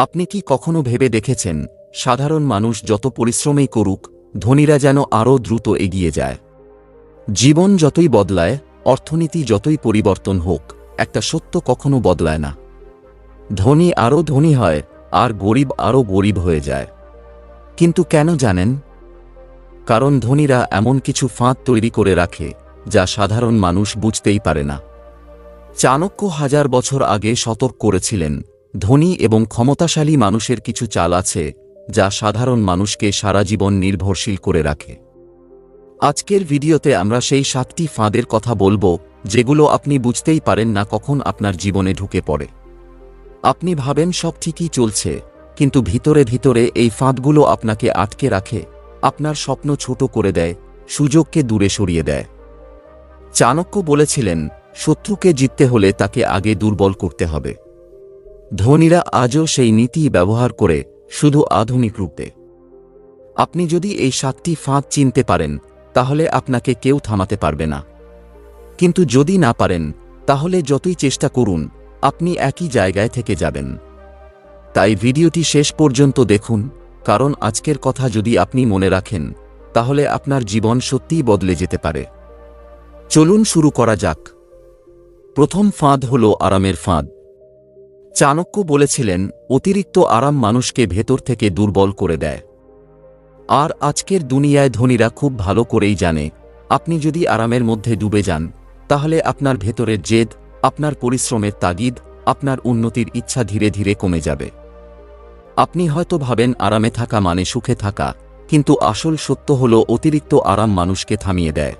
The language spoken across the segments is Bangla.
আপনি কি কখনো ভেবে দেখেছেন, সাধারণ মানুষ যত পরিশ্রমেই করুক, ধনীরা যেন আরও দ্রুত এগিয়ে যায়? জীবন যতই বদলায়, অর্থনীতি যতই পরিবর্তন হোক, একটা সত্য কখনো বদলায় না। ধনী আরও ধনী হয়, আর গরিব আরও গরিব হয়ে যায়। কিন্তু কেন জানেন? কারণ ধনীরা এমন কিছু ফাঁদ তৈরি করে রাখে, যা সাধারণ মানুষ বুঝতেই পারে না। চাণক্য হাজার বছর আগে সতর্ক করেছিলেন ধনী এবং ক্ষমতাশালী মানুষের কিছু চাল আছে, যা সাধারণ মানুষকে সারা জীবন নির্ভরশীল করে রাখে। আজকের ভিডিওতে আমরা সেই সাতটি ফাঁদের কথা বলব, যেগুলো আপনি বুঝতেই পারেন না কখন আপনার জীবনে ঢুকে পড়ে। আপনি ভাবেন সব ঠিকই চলছে, কিন্তু ভিতরে ভিতরে এই ফাঁদগুলো আপনাকে আটকে রাখে, আপনার স্বপ্ন ছোট করে দেয়, সুযোগকে দূরে সরিয়ে দেয়। চাণক্য বলেছিলেন, শত্রুকে জিততে হলে তাকে আগে দুর্বল করতে হবে। ধনীরা আজও সেই নীতি ব্যবহার করে শুধু আধুনিক রূপে। আপনি যদি এই সাতটি ফাঁদ চিনতে পারেন, তাহলে আপনাকে কেউ থামাতে পারবে না। কিন্তু যদি না পারেন, তাহলে যতই চেষ্টা করুন, আপনি একই জায়গায় থেকে যাবেন। তাই ভিডিওটি শেষ পর্যন্ত দেখুন, কারণ আজকের কথা যদি আপনি মনে রাখেন, তাহলে আপনার জীবন সত্যিই বদলে যেতে পারে। চলুন শুরু করা যাক। প্রথম ফাঁদ হল আরামের ফাঁদ। চাণক্য বলেছিলেন, অতিরিক্ত আরাম মানুষকে ভেতর থেকে দুর্বল করে দেয়। আর আজকের দুনিয়ায় ধনীরা খুব ভালো করেই জানে, আপনি যদি আরামের মধ্যে ডুবে যান, তাহলে আপনার ভেতরের জেদ, আপনার পরিশ্রমের তাগিদ, আপনার উন্নতির ইচ্ছা ধীরে ধীরে কমে যাবে। আপনি হয়তো ভাবেন আরামে থাকা মানে সুখে থাকা, কিন্তু আসল সত্য হল অতিরিক্ত আরাম মানুষকে থামিয়ে দেয়।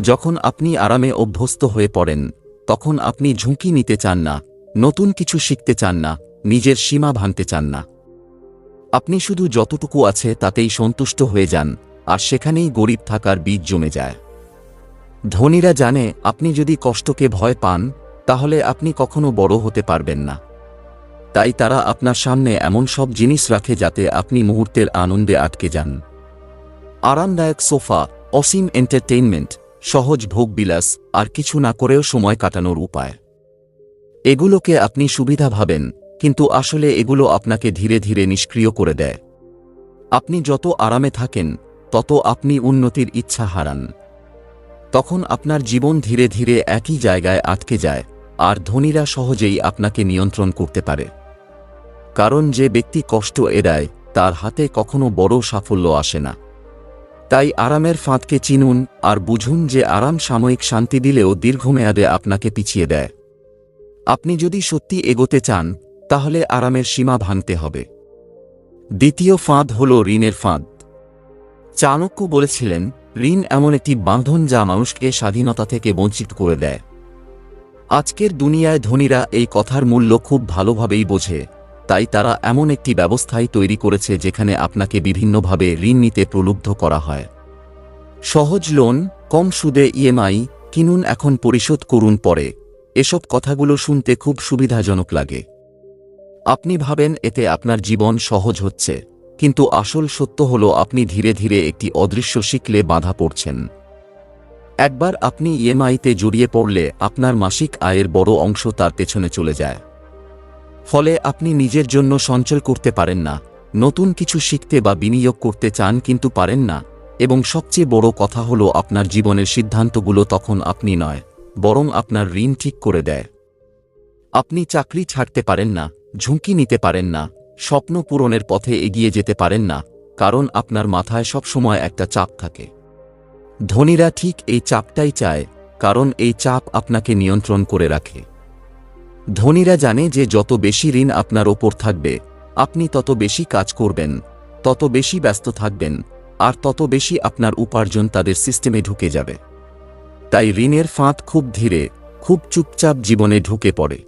যখন আপনি আরামে অভ্যস্ত হয়ে পড়েন, তখন আপনি ঝুঁকি নিতে চান না নতুন কিছু শিখতে চান না, নিজের সীমা ভাঙতে চান না। আপনি শুধু যতটুকু আছে তাতেই সন্তুষ্ট হয়ে যান, আর সেখানেই গরিব থাকার বীজ জমে যায়। ধনীরা জানে, আপনি যদি কষ্টকে ভয় পান, তাহলে আপনি কখনো বড় হতে পারবেন না। তাই তারা আপনার সামনে এমন সব জিনিস রাখে যাতে আপনি মুহূর্তের আনন্দে আটকে যান। আরামদায়ক সোফা, অসীম এন্টারটেইনমেন্ট সহজ ভোগবিলাস, আর কিছু না করেও সময় কাটানোর উপায়। এগুলোকে আপনি সুবিধা ভাবেন, কিন্তু আসলে এগুলো আপনাকে ধীরে ধীরে নিষ্ক্রিয় করে দেয়। আপনি যত আরামে থাকেন, তত আপনি উন্নতির ইচ্ছা হারান। তখন আপনার জীবন ধীরে ধীরে একই জায়গায় আটকে যায়, আর ধনীরা সহজেই আপনাকে নিয়ন্ত্রণ করতে পারে। কারণ যে ব্যক্তি কষ্ট এড়ায়, তার হাতে কখনো বড় সাফল্য আসে না। তাই আরামের ফাঁদকে চিনুন, আর বুঝুন যে আরাম সাময়িক শান্তি দিলেও দীর্ঘমেয়াদে আপনাকে পিছিয়ে দেয়। আপনি যদি সত্যি এগোতে চান, তাহলে আরামের সীমা ভাঙতে হবে। দ্বিতীয় ফাঁদ হল ঋণের ফাঁদ। চাণক্য বলেছিলেন, ঋণ এমন একটি বাঁধন যা মানুষকে স্বাধীনতা থেকে বঞ্চিত করে দেয়। আজকের দুনিয়ায় ধনীরা এই কথার মূল্য খুব ভালোভাবেই বোঝে, তাই তারা এমন একটি ব্যবস্থাই তৈরি করেছে যেখানে আপনাকে বিভিন্নভাবে ঋণ নিতে প্রলুব্ধ করা হয়। সহজ লোন, কম সুদে ইএমআই, কিনুন এখন পরিশোধ করুন পরে। এসব কথাগুলো শুনতে খুব সুবিধাজনক লাগে। আপনি ভাবেন এতে আপনার জীবন সহজ হচ্ছে, কিন্তু আসল সত্য হল আপনি ধীরে ধীরে একটি অদৃশ্য শিকলে বাধা পড়ছেন। একবার আপনি ইএমআইতে জড়িয়ে পড়লে আপনার মাসিক আয়ের বড় অংশ তার পেছনে চলে যায়। ফলে আপনি নিজের জন্য সঞ্চয় করতে পারেন না, নতুন কিছু শিখতে বা বিনিয়োগ করতে চান কিন্তু পারেন না, এবং সবচেয়ে বড় কথা হল আপনার জীবনের সিদ্ধান্তগুলো তখন আপনি নয়। বরং আপনার ঋণ ঠিক করে দেয়। আপনি চাকরি ছাড়তে পারেন না, ঝুঁকি নিতে পারেন না, স্বপ্ন পূরণের পথে এগিয়ে যেতে পারেন না, কারণ আপনার মাথায় সবসময় একটা চাপ থাকে। ধনীরা ঠিক এই চাপটাই চায়, কারণ এই চাপ আপনাকে নিয়ন্ত্রণ করে রাখে। ধনীরা জানে যে যত বেশি ঋণ আপনার ওপর থাকবে, আপনি তত বেশি কাজ করবেন, তত বেশি ব্যস্ত থাকবেন, আর তত বেশি আপনার উপার্জন তাদের সিস্টেমে ঢুকে যাবে। তাই ঋণের ফাঁদ খুব ধীরে, খুব চুপচাপ জীবনে ঢুকে পড়ে।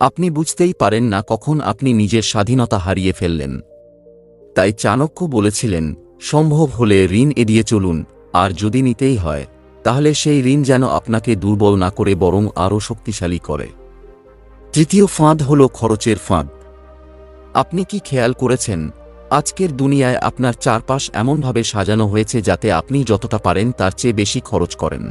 আপনি বুঝতেই পারেন না কখন আপনি নিজের স্বাধীনতা হারিয়ে ফেললেন। তাই চাণক্য বলেছিলেন, সম্ভব হলে ঋণ এড়িয়ে চলুন, আর যদি নিতেই হয়, তাহলে সেই ঋণ যেন আপনাকে দুর্বল না করে বরং আরও শক্তিশালী করে। তৃতীয় ফাঁদ হল খরচের ফাঁদ। আপনি কি খেয়াল করেছেন আজকের দুনিয়ায় আপনার চারপাশ এমনভাবে সাজানো হয়েছে যাতে আপনি যতটা পারেন তার চেয়ে বেশি খরচ করেন।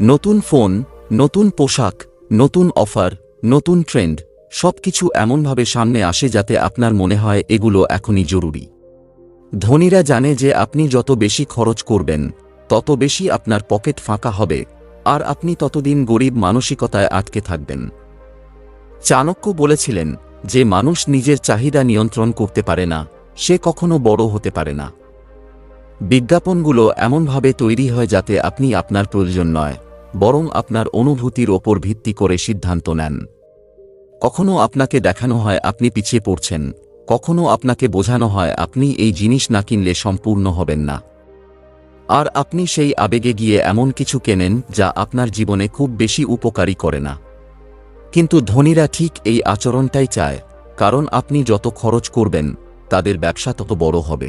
নতুন ফোন, নতুন পোশাক, নতুন অফার, নতুন ট্রেন্ড, সবকিছু এমনভাবে সামনে আসে যাতে আপনার মনে হয় এগুলো এখনই জরুরি। ধনীরা জানে যে আপনি যত বেশি খরচ করবেন, তত বেশি আপনার পকেট ফাঁকা হবে, আর আপনি ততদিন গরিব মানসিকতায় আটকে থাকবেন। চাণক্য বলেছিলেন যে মানুষ নিজের চাহিদা নিয়ন্ত্রণ করতে পারে না, সে কখনো বড় হতে পারে না। বিজ্ঞাপনগুলো এমনভাবে তৈরি হয় যাতে আপনি আপনার প্রয়োজন নয়, বরং আপনার অনুভূতির ওপর ভিত্তি করে সিদ্ধান্ত নেন। কখনো আপনাকে দেখানো হয় আপনি পিছিয়ে পড়ছেন, কখনো আপনাকে বোঝানো হয় আপনি এই জিনিস না কিনলে সম্পূর্ণ হবেন না। আর আপনি সেই আবেগে গিয়ে এমন কিছু কেনেন যা আপনার জীবনে খুব বেশি উপকারী করে না। কিন্তু ধনীরা ঠিক এই আচরণটাই চায়, কারণ আপনি যত খরচ করবেন, তাদের ব্যবসা তত বড় হবে।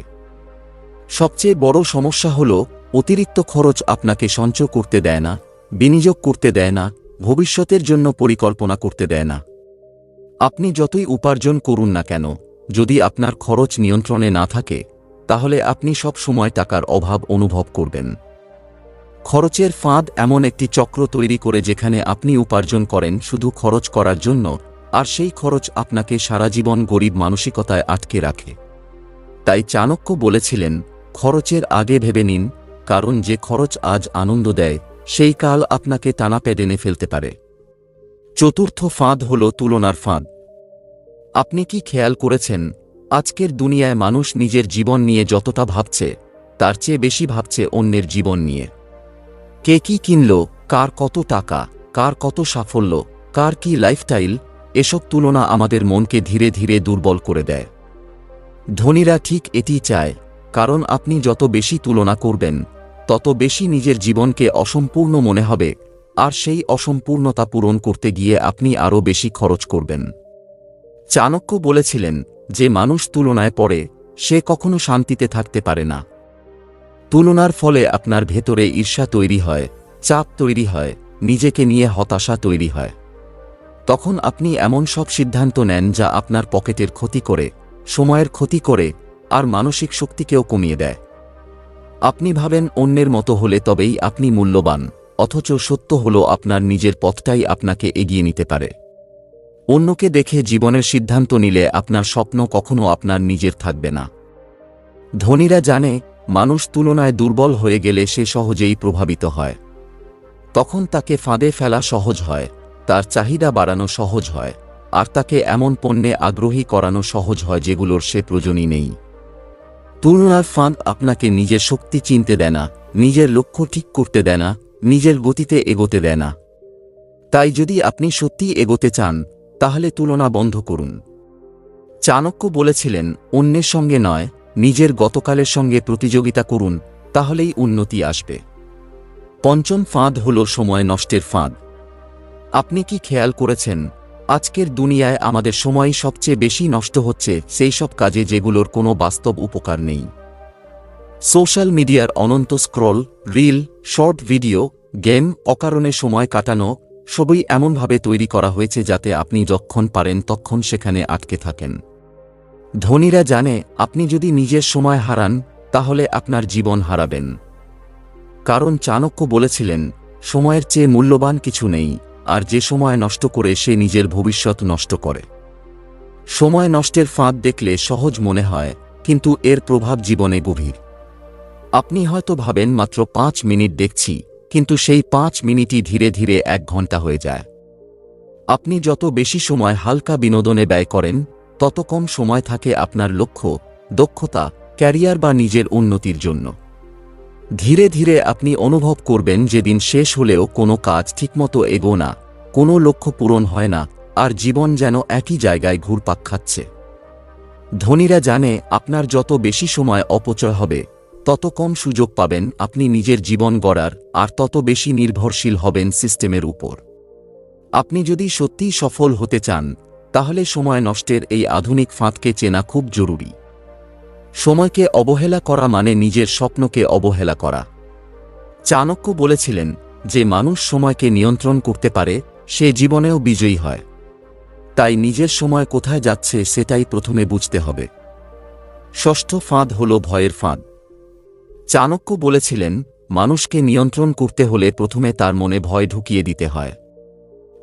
সবচেয়ে বড় সমস্যা হল, অতিরিক্ত খরচ আপনাকে সঞ্চয় করতে দেয় না, বিনিয়োগ করতে দেয় না, ভবিষ্যতের জন্য পরিকল্পনা করতে দেয় না। আপনি যতই উপার্জন করুন না কেন, যদি আপনার খরচ নিয়ন্ত্রণে না থাকে, তাহলে আপনি সব সময় টাকার অভাব অনুভব করবেন। খরচের ফাঁদ এমন একটি চক্র তৈরি করে যেখানে আপনি উপার্জন করেন শুধু খরচ করার জন্য, আর সেই খরচ আপনাকে সারা জীবন গরিব মানসিকতায় আটকে রাখে। তাই চাণক্য বলেছিলেন, খরচের আগে ভেবে নিন, কারণ যে খরচ আজ আনন্দ দেয়, সেই কাল আপনাকে টানা পেডেনে ফেলতে পারে। চতুর্থ ফাঁদ হল তুলনার ফাঁদ। আপনি কি খেয়াল করেছেন, আজকের দুনিয়ায় মানুষ নিজের জীবন নিয়ে যতটা ভাবছে, তার চেয়ে বেশি ভাবছে অন্যের জীবন নিয়ে? কে কি কিনল, কার কত টাকা, কার কত সাফল্য, কার কি লাইফস্টাইল, এসব তুলনা আমাদের মনকে ধীরে ধীরে দুর্বল করে দেয়। ধনীরা ঠিক এটি চায়, কারণ আপনি যত বেশি তুলনা করবেন, তত বেশি নিজের জীবনকে অসম্পূর্ণ মনে হবে, আর সেই অসম্পূর্ণতা পূরণ করতে গিয়ে আপনি আরও বেশি খরচ করবেন। চাণক্য বলেছিলেন যে, মানুষ তুলনায় পড়ে, সে কখনো শান্তিতে থাকতে পারে না। তুলনার ফলে আপনার ভেতরে ঈর্ষা তৈরি হয়, চাপ তৈরি হয়, নিজেকে নিয়ে হতাশা তৈরি হয়। তখন আপনি এমন সব সিদ্ধান্ত নেন যা আপনার পকেটের ক্ষতি করে, সময়ের ক্ষতি করে, আর মানসিক শক্তিকেও কমিয়ে দেয়। আপনি ভাবেন অন্যের মতো হলে তবেই আপনি মূল্যবান, অথচ সত্য হল আপনার নিজের পথটাই আপনাকে এগিয়ে নিতে পারে। অন্যকে দেখে জীবনের সিদ্ধান্ত নিলে আপনার স্বপ্ন কখনো আপনার নিজের থাকবে না। ধনীরা জানে মানুষ তুলনায় দুর্বল হয়ে গেলে সে সহজেই প্রভাবিত হয়। তখন তাকে ফাঁদে ফেলা সহজ হয়, তার চাহিদা বাড়ানো সহজ হয়, আর তাকে এমন পণ্যে আগ্রহী করানো সহজ হয় যেগুলোর সে প্রয়োজনই নেই। তুলনার ফাঁদ আপনাকে নিজের শক্তি চিনতে দেয় না, নিজের লক্ষ্য ঠিক করতে দেয় না, নিজের গতিতে এগোতে দেয় না। তাই যদি আপনি সত্যি এগোতে চান, তাহলে তুলনা বন্ধ করুন। চাণক্য বলেছিলেন, অন্যের সঙ্গে নয় নিজের গতকালের সঙ্গে প্রতিযোগিতা করুন, তাহলেই উন্নতি আসবে। পঞ্চম ফাঁদ হল সময় নষ্টের ফাঁদ। আপনি কি খেয়াল করেছেন, আজকের দুনিয়ায় আমাদের সময় সবচেয়ে বেশি নষ্ট হচ্ছে সেই সব কাজে যেগুলোর কোনো বাস্তব উপকার নেই। সোশ্যাল মিডিয়ার অনন্ত scroll, reel, short video, game, অকারণে সময় কাটানো, সবই এমনভাবে তৈরি করা হয়েছে যাতে আপনি যখন পারেন তখন সেখানে আটকে থাকেন। ধনীরা জানে আপনি যদি নিজের সময় হারান, তাহলে আপনার জীবন হারাবেন। কারণ চাণক্য বলেছিলেন, সময়ের চেয়ে মূল্যবান কিছু নেই, আর যে সময় নষ্ট করে সে নিজের ভবিষ্যৎ নষ্ট করে। সময় নষ্টের ফাঁদ দেখলে সহজ মনে হয়, কিন্তু এর প্রভাব জীবনে গভীর। আপনি হয়তো ভাবেন, মাত্র পাঁচ মিনিট দেখছি, কিন্তু সেই পাঁচ মিনিটই ধীরে ধীরে এক ঘণ্টা হয়ে যায়। আপনি যত বেশি সময় হালকা বিনোদনে ব্যয় করেন তত কম সময় থাকে আপনার লক্ষ্য, দক্ষতা, ক্যারিয়ার বা নিজের উন্নতির জন্য। ধীরে ধীরে আপনি অনুভব করবেন যেদিন শেষ হলেও কোনো কাজ ঠিকমতো এগো না, কোনো লক্ষ্য পূরণ হয় না, আর জীবন যেন একই জায়গায় ঘুরপাক খাচ্ছে। ধনীরা জানে আপনার যত বেশি সময় অপচয় হবে, তত কম সুযোগ পাবেন আপনি নিজের জীবন গড়ার, আর তত বেশি নির্ভরশীল হবেন সিস্টেমের উপর। আপনি যদি সত্যিই সফল হতে চান তাহলে সময় নষ্টের এই আধুনিক ফাঁদকে চেনা খুব জরুরি। সময়কে অবহেলা করা মানে নিজের স্বপ্নকে অবহেলা করা। চাণক্য বলেছিলেন যে মানুষ সময়কে নিয়ন্ত্রণ করতে পারে, সে জীবনেও বিজয়ী হয়। তাই নিজের সময় কোথায় যাচ্ছে সেটাই প্রথমে বুঝতে হবে। ষষ্ঠ ফাঁদ হল ভয়ের ফাঁদ। চাণক্য বলেছিলেন, মানুষকে নিয়ন্ত্রণ করতে হলে প্রথমে তার মনে ভয় ঢুকিয়ে দিতে হয়।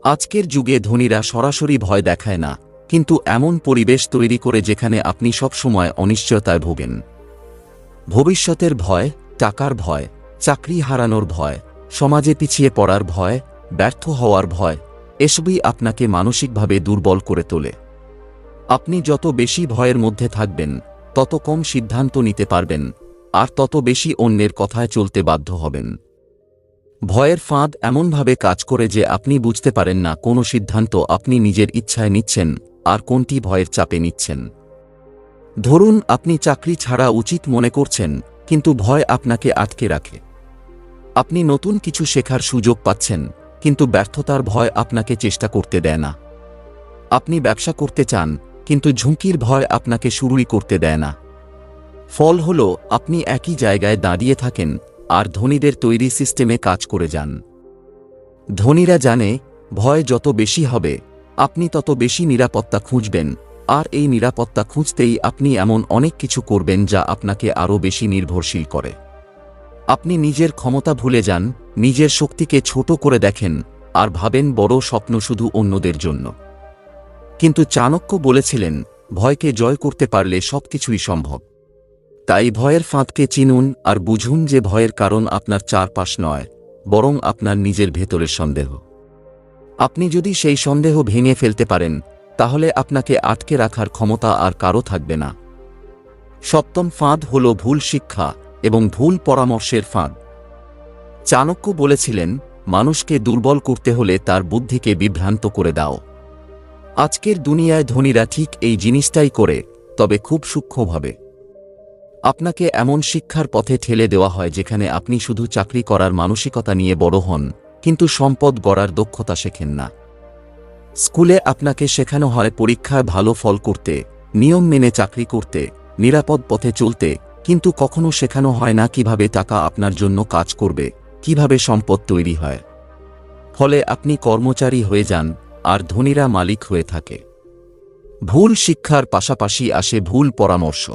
আজকের যুগে ধনীরা সরাসরি ভয় দেখায় না, কিন্তু এমন পরিবেশ তৈরি করে যেখানে আপনি সবসময় অনিশ্চয়তায় ভোগেন। ভবিষ্যতের ভয়, টাকার ভয়, চাকরি হারানোর ভয়, সমাজে পিছিয়ে পড়ার ভয়, ব্যর্থ হওয়ার ভয়, এসবই আপনাকে মানসিকভাবে দুর্বল করে তোলে। আপনি যত বেশি ভয়ের মধ্যে থাকবেন, তত কম সিদ্ধান্ত নিতে পারবেন, আর তত বেশি অন্যের কথায় চলতে বাধ্য হবেন। ভয়ের ফাঁদ এমনভাবে কাজ করে যে আপনি বুঝতে পারেন না কোনো সিদ্ধান্ত আপনি নিজের ইচ্ছায় নিচ্ছেন আর কোনটি ভয়ের চাপে নিচ্ছেন। ধরুন আপনি চাকরি ছাড়া উচিত মনে করছেন, কিন্তু ভয় আপনাকে আটকে রাখে। আপনি নতুন কিছু শেখার সুযোগ পাচ্ছেন, কিন্তু ব্যর্থতার ভয় আপনাকে চেষ্টা করতে দেয় না। আপনি ব্যবসা করতে চান, কিন্তু ঝুঁকির ভয় আপনাকে শুরুই করতে দেয় না। ফল হল, আপনি একই জায়গায় দাঁড়িয়ে থাকেন আর ধনীদের তৈরি সিস্টেমে কাজ করে যান। ধনীরা জানে, ভয় যত বেশি হবে, আপনি তত বেশি নিরাপত্তা খুঁজবেন, আর এই নিরাপত্তা খুঁজতেই আপনি এমন অনেক কিছু করবেন যা আপনাকে আরও বেশি নির্ভরশীল করে। আপনি নিজের ক্ষমতা ভুলে যান, নিজের শক্তিকে ছোট করে দেখেন, আর ভাবেন বড় স্বপ্ন শুধু অন্যদের জন্য। কিন্তু চাণক্য বলেছিলেন, ভয়কে জয় করতে পারলে সবকিছুই সম্ভব। তাই ভয়ের ফাঁদকে চিনুন আর বুঝুন যে ভয়ের কারণ আপনার চারপাশ নয়, বরং আপনার নিজের ভেতরের সন্দেহ। আপনি যদি সেই সন্দেহ ভেঙে ফেলতে পারেন, তাহলে আপনাকে আটকে রাখার ক্ষমতা আর কারও থাকবে না। সপ্তম ফাঁদ হল ভুল শিক্ষা এবং ভুল পরামর্শের ফাঁদ। চাণক্য বলেছিলেন, মানুষকে দুর্বল করতে হলে তার বুদ্ধিকে বিভ্রান্ত করে দাও। আজকের দুনিয়ায় ধনীরা ঠিক এই জিনিসটাই করে, তবে খুব সূক্ষ্মভাবে। আপনাকে এমন শিক্ষার পথে ঠেলে দেওয়া হয় যেখানে আপনি শুধু চাকরি করার মানসিকতা নিয়ে বড় হন, কিন্তু সম্পদ গড়ার দক্ষতা শেখেন না। স্কুলে আপনাকে শেখানো হয় পরীক্ষায় ভালো ফল করতে, নিয়ম মেনে চাকরি করতে, নিরাপদ পথে চলতে, কিন্তু কখনো শেখানো হয় না কীভাবে টাকা আপনার জন্য কাজ করবে, কীভাবে সম্পদ তৈরি হয়। ফলে আপনি কর্মচারী হয়ে যান, আর ধনীরা মালিক হয়ে থাকে। ভুল শিক্ষার পাশাপাশি আসে ভুল পরামর্শ।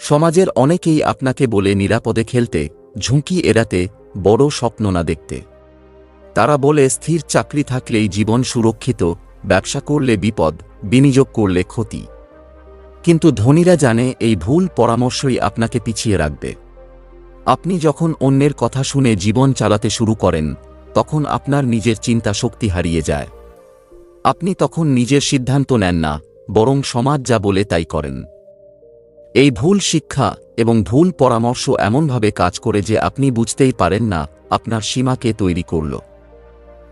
সমাজের অনেকেই আপনাকে বলে নিরাপদে খেলতে, ঝুঁকি এড়াতে, বড় স্বপ্ন না দেখতে। তারা বলে স্থির চাকরি থাকলেই জীবন সুরক্ষিত, ব্যবসা করলে বিপদ, বিনিয়োগ করলে ক্ষতি। কিন্তু ধনীরা জানে এই ভুল পরামর্শই আপনাকে পিছিয়ে রাখবে। আপনি যখন অন্যের কথা শুনে জীবন চালাতে শুরু করেন, তখন আপনার নিজের চিন্তা শক্তি হারিয়ে যায়। আপনি তখন নিজের সিদ্ধান্ত নেন না, বরং সমাজ যা বলে তাই করেন। এই ভুল শিক্ষা এবং ভুল পরামর্শ এমনভাবে কাজ করে যে আপনি বুঝতেই পারেন না আপনার সীমাকে তৈরি করল।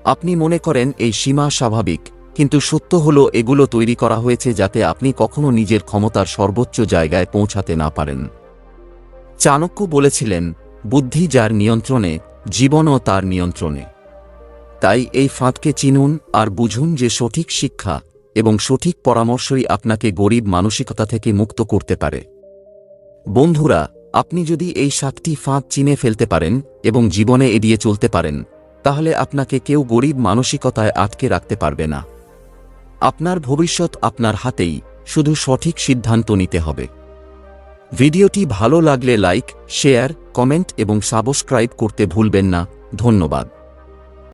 আপনি মনে করেন এই সীমা স্বাভাবিক, কিন্তু সত্য হল এগুলো তৈরি করা হয়েছে যাতে আপনি কখনো নিজের ক্ষমতার সর্বোচ্চ জায়গায় পৌঁছাতে না পারেন। চাণক্য বলেছিলেন, বুদ্ধি যার নিয়ন্ত্রণে, জীবনও তার নিয়ন্ত্রণে। তাই এই ফাঁদকে চিনুন আর বুঝুন যে সঠিক শিক্ষা এবং সঠিক পরামর্শই আপনাকে গরিব মানসিকতা থেকে মুক্ত করতে পারে। বন্ধুরা, আপনি যদি এই সাতটি ফাঁদ চিনে ফেলতে পারেন এবং জীবনে এড়িয়ে চলতে পারেন, তাহলে আপনাকে কেউ গরিব মানসিকতায় আটকে রাখতে পারবে না। আপনার ভবিষ্যৎ আপনার হাতেই, শুধু সঠিক সিদ্ধান্ত নিতে হবে। ভিডিওটি ভালো লাগলে লাইক, শেয়ার, কমেন্ট এবং সাবস্ক্রাইব করতে ভুলবেন না। ধন্যবাদ।